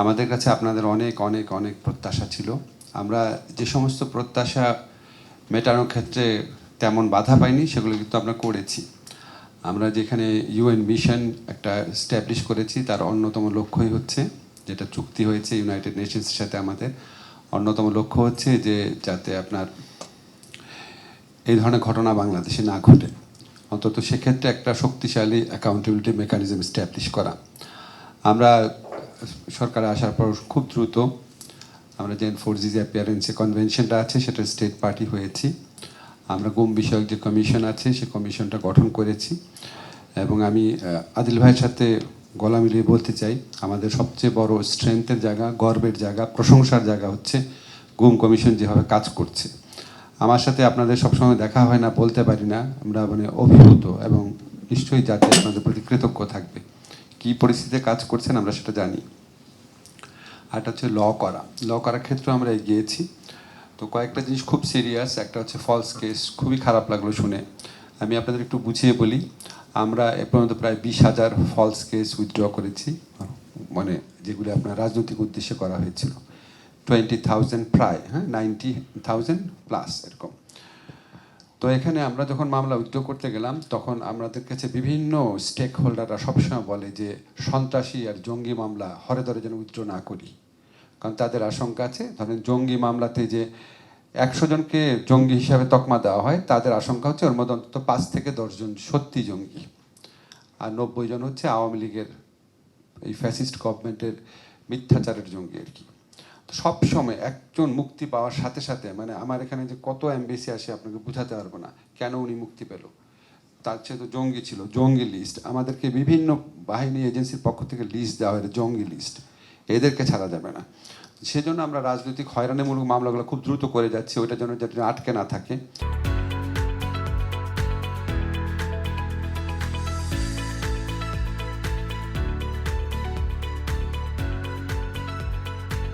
আমাদের কাছে আপনাদের অনেক অনেক অনেক প্রত্যাশা ছিল। আমরা যে সমস্ত প্রত্যাশা মেটানোর ক্ষেত্রে তেমন বাধা পাইনি, সেগুলো কিন্তু আমরা করেছি। আমরা যেখানে ইউএন মিশন একটা স্ট্যাবলিশ করেছি, তার অন্যতম লক্ষ্যই হচ্ছে, যেটা চুক্তি হয়েছে ইউনাইটেড নেশনসের সাথে আমাদের, অন্যতম লক্ষ্য হচ্ছে যে যাতে আপনার এই ধরনের ঘটনা বাংলাদেশে না ঘটে। অন্তত সেক্ষেত্রে একটা শক্তিশালী অ্যাকাউন্টেবিলিটি মেকানিজম স্ট্যাবলিশ করা। আমরা সরকারে আসার পর খুব দ্রুত আমরা যে ফোরজিজ অ্যাপিয়ারেন্সে কনভেনশনটা আছে, সেটা স্টেট পার্টি হয়েছি। আমরা গুম বিষয়ক যে কমিশন আছে সেই কমিশনটা গঠন করেছি। এবং আমি আদিল ভাইয়ের সাথে গলা মিলিয়ে বলতে চাই, আমাদের সবচেয়ে বড় স্ট্রেংথের জায়গা, গর্বের জায়গা, প্রশংসার জায়গা হচ্ছে গুম কমিশন যেভাবে কাজ করছে। আমার সাথে আপনাদের সবসময় দেখা হয় না, বলতে পারি না, আমরা মানে অভিভূত এবং নিশ্চয়ই জাতি আপনাদের প্রতি কৃতজ্ঞ থাকবে। কী পরিস্থিতিতে কাজ করছেন আমরা সেটা জানি। আরটা হচ্ছে ল করা। ল করার ক্ষেত্রে আমরা এগিয়েছি। তো কয়েকটা জিনিস খুব সিরিয়াস একটা হচ্ছে ফলস কেস খুবই খারাপ লাগল শুনে। আমি আপনাদের একটু বুঝিয়ে বলি, আমরা এ পর্যন্ত প্রায় বিশ হাজার ফলস কেস উইথড্র করেছি মানে যেগুলি আপনার রাজনৈতিক উদ্দেশ্যে করা হয়েছিল। টোয়েন্টি থাউজেন্ড প্রায় হ্যাঁ নাইনটি থাউজেন্ড প্লাস এরকম। তো এখানে আমরা যখন মামলা উদ্যোগ করতে গেলাম, তখন আমাদের কাছে বিভিন্ন স্টেক হোল্ডাররা সবসময় বলে যে, সন্ত্রাসী আর জঙ্গি মামলা হরে ধরে যেন উইথড্র না করি। কারণ তাদের আশঙ্কা আছে। ধরেন জঙ্গি মামলাতে যে একশো জনকে জঙ্গি হিসাবে তকমা দেওয়া হয়, তাদের আশঙ্কা হচ্ছে ওর মধ্যে অন্তত পাঁচ থেকে দশজন সত্যি জঙ্গি। আর নব্বই জন হচ্ছে আওয়ামী লীগের এই ফ্যাসিস্ট গভর্নমেন্টের মিথ্যাচারের জঙ্গি আর কি। সব সময় একজন মুক্তি পাওয়ার সাথে সাথে মানে আমার এখানে যে কত এমবেসি আসে আপনাকে বোঝাতে পারব না, কেন উনি মুক্তি পেল? তার চেয়ে তো জঙ্গি ছিল, জঙ্গি লিস্ট আমাদেরকে বিভিন্ন বাহিনী এজেন্সির পক্ষ থেকে লিস্ট দেওয়া হয়, জঙ্গি লিস্ট এদেরকে ছাড়া যাবে না। সেজন্য আমরা রাজনৈতিক হয়রানিমূলক মামলাগুলো খুব দ্রুত করে যাচ্ছি, ওইটার জন্য যাতে আটকে না থাকে।